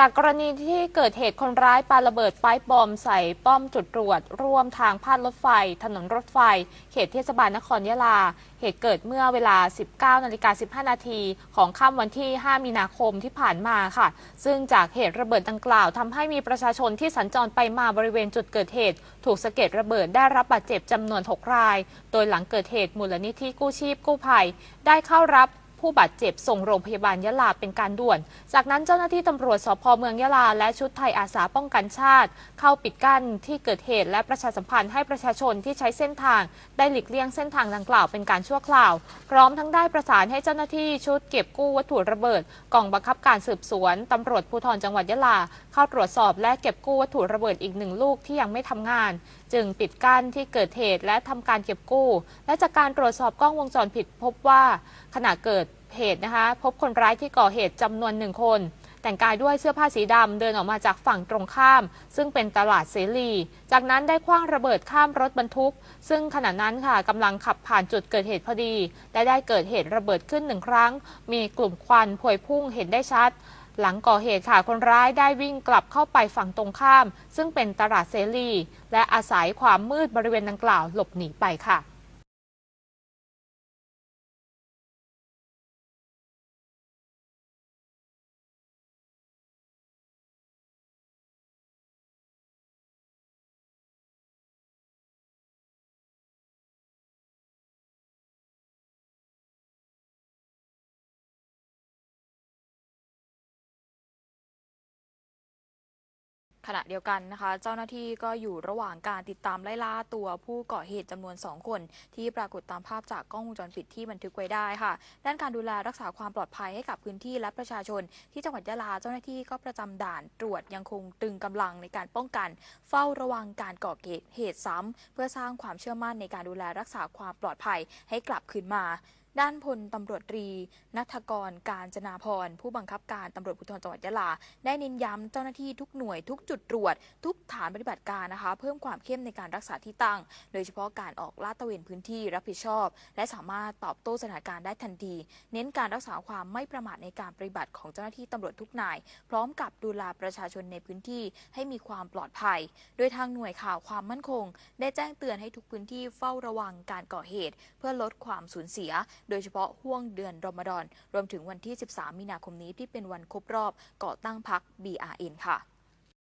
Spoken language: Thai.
จากกรณีที่เกิดเหตุคนร้ายปาระเบิดป้ายบอมใส่ป้อมจุดตรวจ ร่วมทางพาดรถไฟ ถนนรถไฟ เขตเทศบาลนครยะลา เหตุเกิดเมื่อเวลา 19นาฬิกา15 นาที ของค่ำวันที่ 5 มีนาคมที่ผ่านมาค่ะ ซึ่งจากเหตุระเบิดดังกล่าวทำให้มีประชาชนที่สัญจรไปมาบริเวณจุดเกิดเหตุ ถูกสะเก็ดระเบิดได้รับบาดเจ็บจำนวน 6 ราย โดยหลังเกิดเหตุมูลนิธิกู้ชีพกู้ภัย ได้เข้ารับ ผู้บาดเจ็บส่งโรงพยาบาลยะลาเป็นการด่วน จากนั้นเจ้าหน้าที่ตำรวจสพเมืองยะลา และชุดไทยอาสาป้องกันชาติ เข้าปิดกั้นที่เกิดเหตุ และประชาสัมพันธ์ให้ประชาชนที่ใช้เส้นทาง ได้หลีกเลี่ยงเส้นทางดังกล่าวเป็นการชั่วคราว พร้อมทั้งได้ประสานให้เจ้าหน้าที่ชุดเก็บกู้วัตถุระเบิดกองบังคับการสืบสวนตำรวจภูธรจังหวัดยะลา เข้าตรวจสอบและเก็บกู้วัตถุระเบิดอีกหนึ่งลูกที่ยังไม่ทำงานจึงปิดกั้นที่เกิดเหตุและทำการเก็บกู้ และจากการตรวจสอบกล้องวงจรปิดพบว่าขณะเกิดเหตุนะคะ พบคนร้ายที่ก่อเหตุจำนวนหนึ่งคน แต่งกายด้วยเสื้อผ้าสีดำเดินออกมาจากฝั่งตรงข้าม ซึ่งเป็นตลาดเสรี จากนั้นได้คว้างระเบิดข้ามรถบรรทุก ซึ่งขณะนั้นค่ะกำลังขับผ่านจุดเกิดเหตุพอดีและได้เกิดเหตุระเบิดขึ้นหนึ่งครั้ง มีกลุ่มควันพวยพุ่งเห็นได้ชัด หลังก่อเหตุค่ะคนร้ายได้วิ่งกลับเข้าไปฝั่งตรงข้าม ซึ่งเป็นตลาดเสรี และอาศัยความมืดบริเวณดังกล่าวหลบหนีไปค่ะ ขณะเดียวกันนะคะ เจ้าหน้าที่ก็อยู่ระหว่างการติดตามไล่ล่าตัวผู้ก่อเหตุจำนวน 2 คน ที่ปรากฏตามภาพจากกล้องวงจรปิดที่บันทึกไว้ได้ค่ะ ด้านการดูแลรักษาความปลอดภัยให้กับพื้นที่และประชาชน ที่จังหวัดยะลาเจ้าหน้าที่ก็ประจำด่านตรวจยังคงตึงกำลังในการป้องกัน เฝ้าระวังการก่อเหตุซ้ำเพื่อสร้างความเชื่อมั่นในการดูแลรักษาความปลอดภัยให้กลับคืนมา ด้านพลตำรวจตรีนัทกรการจนาพรผู้บังคับการตำรวจภูธรจังหวัดยะลา ได้เน้นย้ำเจ้าหน้าที่ทุกหน่วยทุกจุดตรวจ ทุกฐานปฏิบัติการนะคะ เพิ่มความเข้มในการรักษาที่ตั้ง โดยเฉพาะการออกลาดตระเวนพื้นที่รับผิดชอบ และสามารถตอบโต้สถานการณ์ได้ทันที เน้นการรักษาความไม่ประมาทในการปฏิบัติของเจ้าหน้าที่ตำรวจทุกนาย พร้อมกับดูแลประชาชนในพื้นที่ให้มีความปลอดภัย โดยทางหน่วยข่าวความมั่นคง ได้แจ้งเตือนให้ทุกพื้นที่เฝ้าระวังการก่อเหตุ เพื่อลดความสูญเสียโดยเฉพาะห่วงเดือนรอมฎอน รวมถึงวันที่ 13 มีนาคมนี้ที่เป็นวันครบรอบก่อตั้งพรรค BRN ค่ะ